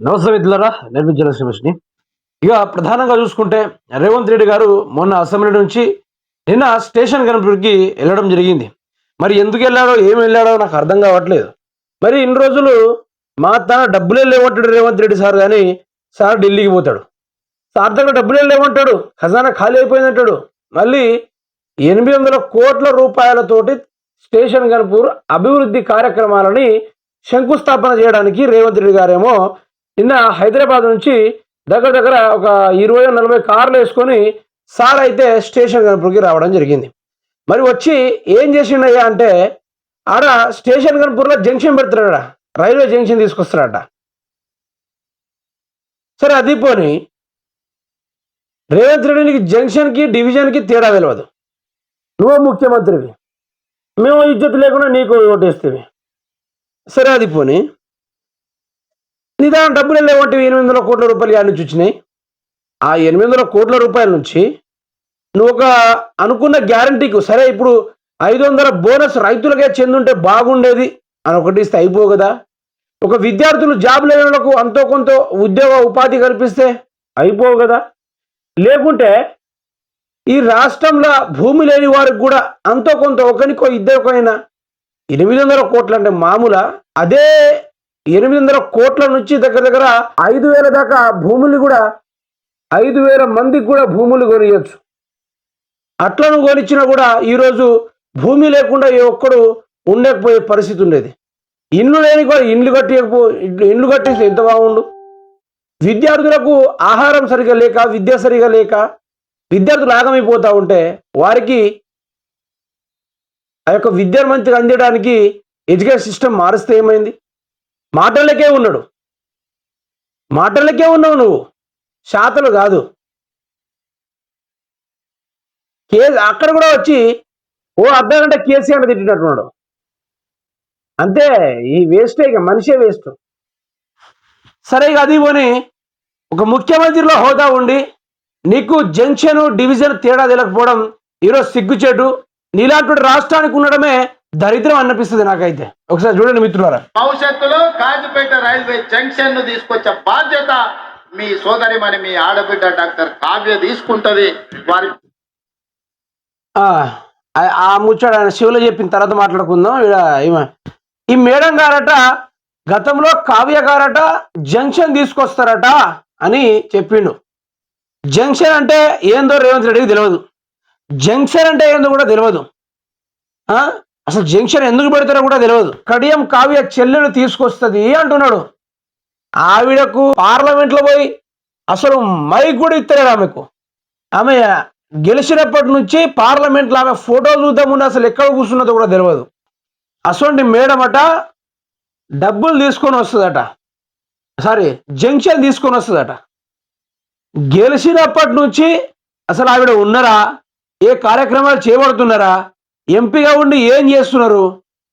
నమస్తే మిత్రులరా నేను జలశ్రీమిష్ని ఇక ప్రధానంగా చూసుకుంటే రేవంత్ రెడ్డి గారు మొన్న అసెంబ్లీ నుంచి నిన్న స్టేషన్ కనుపూర్కి వెళ్ళడం జరిగింది. మరి ఎందుకు వెళ్ళాడో ఏం వెళ్ళాడో నాకు అర్థం కావట్లేదు. మరి ఇన్ని రోజులు మా తన డబ్బులే లేవంటాడు రేవంత్ రెడ్డి సార్ కానీ సార్ ఢిల్లీకి పోతాడు. సార్ దగ్గర డబ్బులే లేవంటాడు ఖజానా ఖాళీ అయిపోయిందంటాడు మళ్ళీ ఎనిమిది వందల కోట్ల రూపాయలతోటి స్టేషన్ కనుపూర్ అభివృద్ధి కార్యక్రమాలని శంకుస్థాపన చేయడానికి రేవంత్ రెడ్డి గారేమో నిన్న హైదరాబాద్ నుంచి దగ్గర దగ్గర ఒక ఇరవై నలభై కార్లు వేసుకొని సార్ అయితే స్టేషన్ కనుపూర్కి రావడం జరిగింది. మరి వచ్చి ఏం చేసిండయ్యా అంటే ఆడ స్టేషన్ కనుపూర్లో జంక్షన్ పెడతాడట రైల్వే జంక్షన్ తీసుకొస్తాడట సరే అది పోని. రేవంత్ రెడ్డికి జంక్షన్కి డివిజన్కి తేడా తెలియదు నువ్వు ముఖ్యమంత్రివి. మేము ఇజ్జత్ లేకుండా నీకు ఓటేస్తేవి. సరే అది పోని. నిదానం డబ్బులు లేవంటే ఎనిమిది వందల కోట్ల రూపాయలు యాడ్ నుంచి వచ్చినాయి. ఆ ఎనిమిది వందల కోట్ల రూపాయల నుంచి నువ్వు ఒక అనుకున్న గ్యారంటీకి సరే ఇప్పుడు ఐదు వందల బోనస్ రైతులకే చెందుంటే బాగుండేది అని ఒకటి ఇస్తే అయిపో కదా. ఒక విద్యార్థులు జాబ్ లేని అంతో కొంత ఉద్యోగ ఉపాధి కల్పిస్తే అయిపోవు కదా. లేకుంటే ఈ రాష్ట్రంలో భూమి లేని వారికి కూడా అంతో కొంత ఒకరికో ఇద్దరికైనా ఎనిమిది వందల కోట్లు అంటే మామూలు. అదే ఎనిమిది వందల కోట్ల నుంచి దగ్గర దగ్గర ఐదు వేల దాకా భూములు కూడా ఐదు వేల మందికి కూడా భూములు కొనియచ్చు. అట్లను కొనిచ్చినా కూడా ఈరోజు భూమి లేకుండా ఏ ఒక్కడు ఉండకపోయే పరిస్థితి ఉండేది. ఇండ్లు లేని కూడా ఇండ్లు కట్టకపో ఇండ్లు కట్టేస్తే ఎంత బాగుండు? విద్యార్థులకు ఆహారం సరిగా లేక విద్య సరిగా లేక విద్యార్థులు ఆగమైపోతూ ఉంటే వారికి ఆ యొక్క విద్యను మంచిగా అందించడానికి ఎడ్యుకేషన్ సిస్టమ్ మారిస్తే ఏమైంది? మాటలకే ఉన్నాడు. మాటలకే ఉన్నావు నువ్వు. శాతలు కాదు. కే అక్కడ కూడా వచ్చి ఓ అర్ధ గంట కేసీఆర్ తిట్టినట్టున్నాడు. అంతే ఈ వేస్టే ఇక మనిషే వేస్ట్ సరే ఇక అది పోని ఒక ముఖ్యమంత్రిలో హోదా ఉండి నీకు జంక్షన్ డివిజన్ తేడా తెలకపోవడం ఈరోజు సిగ్గుచేటు. నీలాంటి రాష్ట్రానికి ఉండడమే దరిద్రం అనిపిస్తుంది నాకైతే. ఒకసారి చూడండి మిత్రులారా. భవిష్యత్తులో కాజుపేట రైల్వే జంక్షన్ను తీసుకొచ్చే బాధ్యత మీ సోదరిమణి మీ ఆడబిడ్డ డాక్టర్ కావ్య తీసుకుంటది. వారి ఆ, ముచ్చట ఆయన శివులు చెప్పిన తర్వాత మాట్లాడుకుందాం. ఈమె- ఈ మేడం గారట గతంలో కావ్య గారట జంక్షన్ తీసుకొస్తారట అని చెప్పిండు. జంక్షన్ అంటే ఏందో రేవంత్ రెడ్డికి తెలియదు జంక్షన్ అంటే ఏందో కూడా తెలియదు ఆ? అసలు జంక్షన్ ఎందుకు పెడతారో కూడా తెలియదు. కడియం కావ్య చెల్లెలు తీసుకొస్తుంది అంటున్నాడు. ఆవిడకు పార్లమెంట్లో పోయి అసలు మైక్ కూడా ఇస్తలేరు ఆమెకు. ఆమె గెలిచినప్పటి నుంచి పార్లమెంట్లో ఆమె ఫోటో చూద్దాం అసలు ఎక్కడ కూర్చున్నదో కూడా తెలియదు. అసలు మేడం అట డబ్బులు తీసుకొని వస్తుందట. సారీ జంక్షన్ తీసుకొని వస్తుందట. గెలిచినప్పటి నుంచి అసలు ఆవిడ ఉన్నారా? ఏ కార్యక్రమాలు చేయబడుతున్నారా ఎంపీగా ఉండి ఏం చేస్తున్నారు?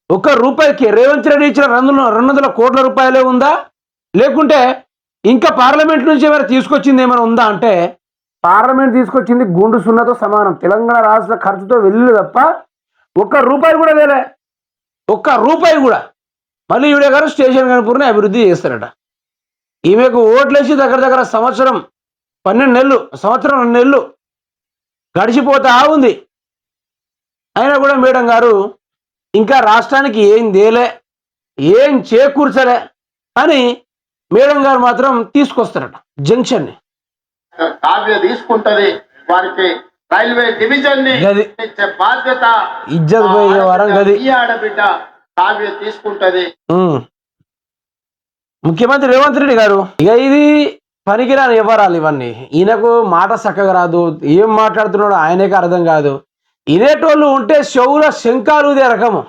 ఒక్క రూపాయికి రేవంత్ రెడ్డి ఇచ్చిన రెండు రెండు వందల కోట్ల రూపాయలే ఉందా? లేకుంటే ఇంకా పార్లమెంట్ నుంచి ఏమైనా తీసుకొచ్చింది ఏమైనా ఉందా అంటే పార్లమెంట్ తీసుకొచ్చింది గుండు సున్నతో సమానం. తెలంగాణ రాష్ట్ర ఖర్చుతో వెళ్ళి తప్ప ఒక్క రూపాయి కూడా వేరే ఒక్క రూపాయి కూడా. మళ్ళీ ఈవిడ గారు స్టేషన్ కనుపూర్ని అభివృద్ధి చేస్తారట. ఈమెకు ఓట్లేసి దగ్గర దగ్గర సంవత్సరం పన్నెండు నెలలు సంవత్సరం రెండు నెలలు గడిచిపోతా ఉంది. అయినా కూడా మేడం గారు ఇంకా రాష్ట్రానికి ఏం దేలే ఏం చేకూర్చలే అని మేడం గారు మాత్రం తీసుకొస్తారట కావ్య తీసుకుంటది వారికి రైల్వే డివిజన్ బాధ్యత ఇజ్జత్ పోయే వరం గది. ఆడబిడ్డ కావ్య తీసుకుంటది. ముఖ్యమంత్రి రేవంత్ రెడ్డి గారు ఇక ఇది పనికిరాని వివరాలు ఇవన్నీ. ఈయనకు మాట చక్కగా రాదు ఏం మాట్లాడుతున్నాడో ఆయనకే అర్థం కాదు. ఇనేటోళ్ళు ఉంటే చెవుల శంకాలుదే రకము.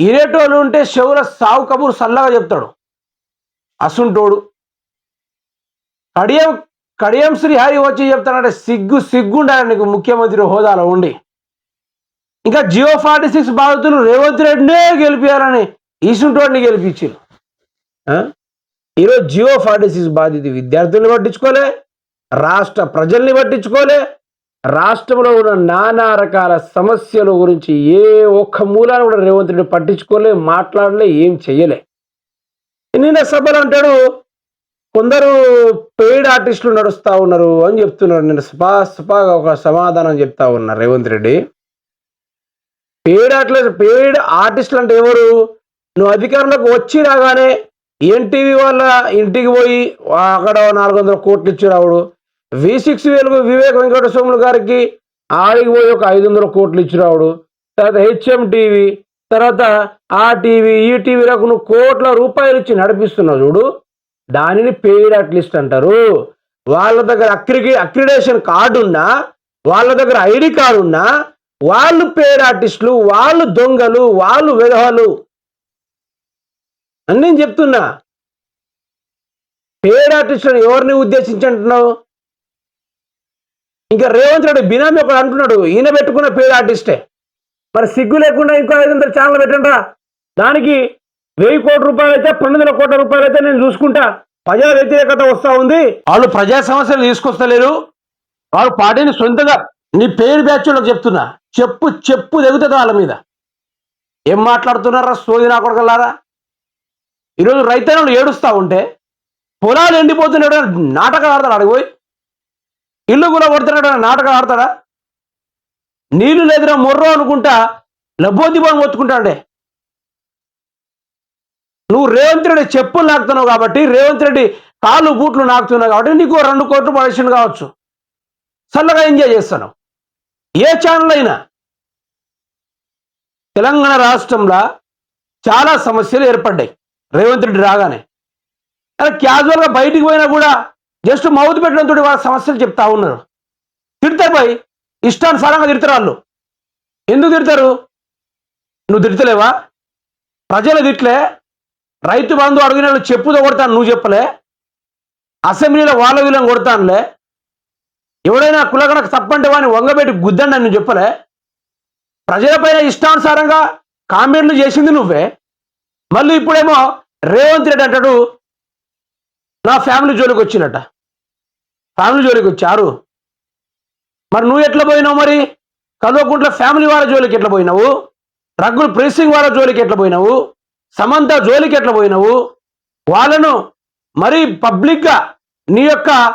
ఇనేటోళ్ళు ఉంటే చెవుల సావు కబురు సల్లగా చెప్తాడు. అసుంటోడు. కడియం కడియం శ్రీహరి వచ్చి చెప్తానంటే సిగ్గు సిగ్గుండాలి నీకు ముఖ్యమంత్రి హోదాలో ఉండి. ఇంకా జియో ఫార్టీ సిక్స్ బాధితులు రేవంత్ రెడ్డినే గెలిపించారని ఈసుంటోడిని గెలిపించారు. ఆ? ఈరోజు జియో ఫార్టీ సిక్స్ బాధిత విద్యార్థుల్ని పట్టించుకోలే రాష్ట్ర ప్రజల్ని పట్టించుకోలే రాష్ట్రంలో ఉన్న నానా రకాల సమస్యల గురించి ఏ ఒక్క మూలాన్ని కూడా రేవంత్ రెడ్డి పట్టించుకోలే మాట్లాడలే ఏం చెయ్యలే. నిన్న సభలు అంటాడు కొందరు పెయిడ్ ఆర్టిస్టులు నడుస్తూ ఉన్నారు అని చెప్తున్నారు నేను స్పా స్పాగా ఒక సమాధానం చెప్తా ఉన్నారు Revanth Reddy. Paid artist paid ఆర్టిస్టులు అంటే ఎవరు? నువ్వు అధికారంలోకి వచ్చి రాగానే ఎన్టీవీ వాళ్ళ ఇంటికి పోయి అక్కడ నాలుగు వందల కోట్లు ఇచ్చి రావుడు వి సిక్స్ వేలకు వివేక వెంకట స్వాములు గారికి ఆడికి పోయి ఒక ఐదు వందల కోట్లు ఇచ్చిరావుడు తర్వాత హెచ్ఎం టీవీ తర్వాత ఆ టీవీ ఈ టీవీలకు నువ్వు కోట్ల రూపాయలు ఇచ్చి నడిపిస్తున్నావు చూడు. దానిని పెయిడ్ అట్లిస్ట్ అంటారు. వాళ్ళ దగ్గర అక్రికి అక్రిడేషన్ కార్డు ఉన్నా వాళ్ళ దగ్గర ఐడి కార్డు ఉన్నా వాళ్ళు పెయిడ్ ఆర్టిస్టులు వాళ్ళు దొంగలు వాళ్ళు విధవలు. అని నేను చెప్తున్నా. పేడ్ ఆర్టిస్టులను ఎవరిని ఉద్దేశించి అంటున్నావు? ఇంకా రేవంత్ రెడ్డి బినామీ ఒకడు అంటున్నాడు. ఈయన పెట్టుకున్న పేరు ఆర్టిస్టే. మరి సిగ్గు లేకుండా ఇంకో ఐదు వందల ఛానల్ పెట్టండా దానికి వెయ్యి కోట్ల రూపాయలు అయితే పన్నెండు వందల కోట్ల రూపాయలు అయితే నేను చూసుకుంటా. ప్రజా వ్యతిరేకత వస్తా ఉంది. వాళ్ళు ప్రజా సమస్యలు తీసుకొస్తలేరు. వాళ్ళు పార్టీని సొంతగా నీ పేరు బ్యాచ్లకు చెప్తున్నా. చెప్పు చెప్పు తెగుతుంది వాళ్ళ మీద. ఏం మాట్లాడుతున్నారా? సోది నా కొడకల్లారా ఈరోజు రైతన్నలు ఏడుస్తా ఉంటే పొలాలు ఎండిపోతున్నాడు నాటకాలు ఆడతాడు అడిగిపోయి ఇల్లు కూడా కొడుతున్నాడు నాటకం ఆడతాడా? నీళ్ళు లేదురా మొర్రో అనుకుంటా లబ్బోదిబాను మొత్తుకుంటాడే నువ్వు రేవంత్ రెడ్డి చెప్పులు నాకుతున్నావు కాబట్టి రేవంత్ రెడ్డి కాళ్ళు బూట్లు నాకుతున్నావు కాబట్టి నీకు రెండు కోట్లు పడేషన్ కావచ్చు. చల్లగా ఎంజాయ్ చేస్తాను ఏ ఛానల్ అయినా. తెలంగాణ రాష్ట్రంలో చాలా సమస్యలు ఏర్పడ్డాయి. రేవంత్ రెడ్డి రాగానే. అలా క్యాజువల్గా బయటికి పోయినా కూడా జస్ట్ మౌత్ పెట్టడంతో వాళ్ళ సమస్యలు చెప్తా ఉన్నారు. తిడతారు పోయి ఇష్టానుసారంగా తిడతారు వాళ్ళు. ఎందుకు తిడతారు? నువ్వు తిడతలేవా? ప్రజలు తిట్లే. రైతు బంధు అడిగిన వాళ్ళు చెప్పుతో కొడతాను నువ్వు చెప్పలే. అసెంబ్లీలో వాళ్ళ వీళ్ళని కొడతానులే. ఎవడైనా కులగనకు తప్పంటే వాడిని వంగబెట్టి గుద్దండి అని నువ్వు చెప్పలే. ప్రజలపైన ఇష్టానుసారంగా కామెంట్లు చేసింది నువ్వే. మళ్ళీ ఇప్పుడేమో రేవంత్ రెడ్డి అంటాడు నా ఫ్యామిలీ జోలికి వచ్చినట ఫ్యామిలీ జోలికి వచ్చారు మరి నువ్వు ఎట్లా పోయినావు మరి? కల్వకుంట్ల ఫ్యామిలీ వాళ్ళ జోలికి ఎట్లా పోయినావు? రగ్గులు ప్రేసింగ్ వాళ్ళ జోలికి ఎట్లా పోయినావు? సమంత జోలికి ఎట్లా పోయినావు? వాళ్ళను మరి పబ్లిక్గా నీ యొక్క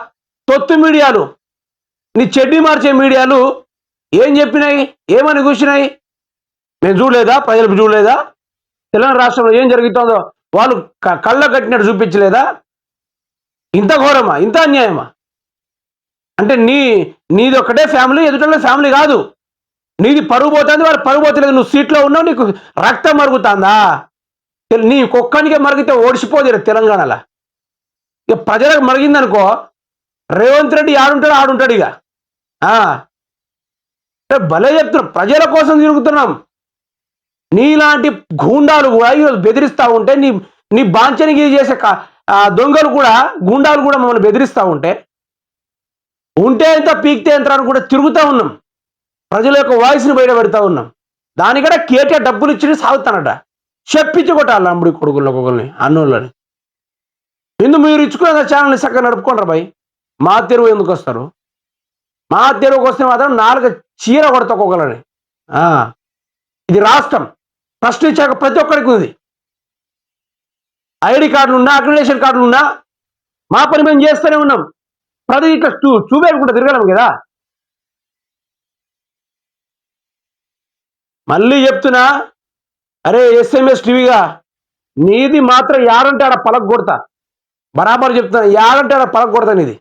తొత్తు మీడియాలు నీ చెడ్డి మార్చే మీడియాలు ఏం చెప్పినాయి? ఏమని కూర్చున్నాయి మేము చూడలేదా? ప్రజలకు చూడలేదా? తెలంగాణ రాష్ట్రంలో ఏం జరుగుతుందో? వాళ్ళు క- కళ్ళ కట్టినట్టు చూపించలేదా? ఇంత ఘోరమా? ఇంత అన్యాయమా? అంటే నీ నీది ఒకటే ఫ్యామిలీ ఎదుట ఫ్యామిలీ కాదు. నీది పరుగు పోతుంది వాడు పరుగు పోతలేదు. నువ్వు సీట్లో ఉన్నావు నీకు రక్తం మరుగుతుందా? నీ కుక్కనికే మరిగితే ఓడిసిపోదు తెలంగాణలో. ఇక ప్రజలకు మరిగిందనుకో రేవంత్ రెడ్డి ఆడుంటాడు ఆడుంటాడు ఇక. భలే చెప్తున్నాం ప్రజల కోసం తిరుగుతున్నాం. నీలాంటి గూండాలు కూడా ఈరోజు బెదిరిస్తూ ఉంటే నీ నీ బాంచనికి చేసే దొంగలు కూడా గుండాలు కూడా మమ్మల్ని బెదిరిస్తూ ఉంటే ఉంటే ఎంత పీక్తే ఎంత అని కూడా తిరుగుతూ ఉన్నాం. ప్రజల యొక్క వాయిస్ని బయట పెడతా ఉన్నాం. దానికడ కేటీఆర్ డబ్బులు ఇచ్చి సాగుతానట. చెప్పించి కొట్టాలి అమ్ముడి కొడుకుల్లో ఒకరిని అన్నోళ్ళని. ఎందుకు మీరు ఇచ్చుకునే ఛానల్ని చక్కగా నడుపుకోండి భయ్? మా తెరువు ఎందుకు వస్తారు? మా తెరువుకి వస్తే మాత్రం నాలుగు చీర కొడతా ఒక్కొక్కరిని ఇది రాష్ట్రం. ఫస్ట్ ఇచ్చాక ప్రతి ఒక్కరికి ఉంది. ఐడి కార్డులు ఉన్నా అక్రిడేషన్ కార్డులు ఉన్నా మా పని మేము చేస్తూనే ఉన్నాం. ప్రతి ఇట్లా చూ చూపేయకుండా తిరగలేము కదా. మళ్ళీ చెప్తున్నా అరే ఎస్ఎంఎస్ టీవీగా నీది మాత్రం యాడంటే ఆడ పలక కొడతా బరాబర్ చెప్తున్నా యాడంటే ఆడ పలక కొడతా నీది.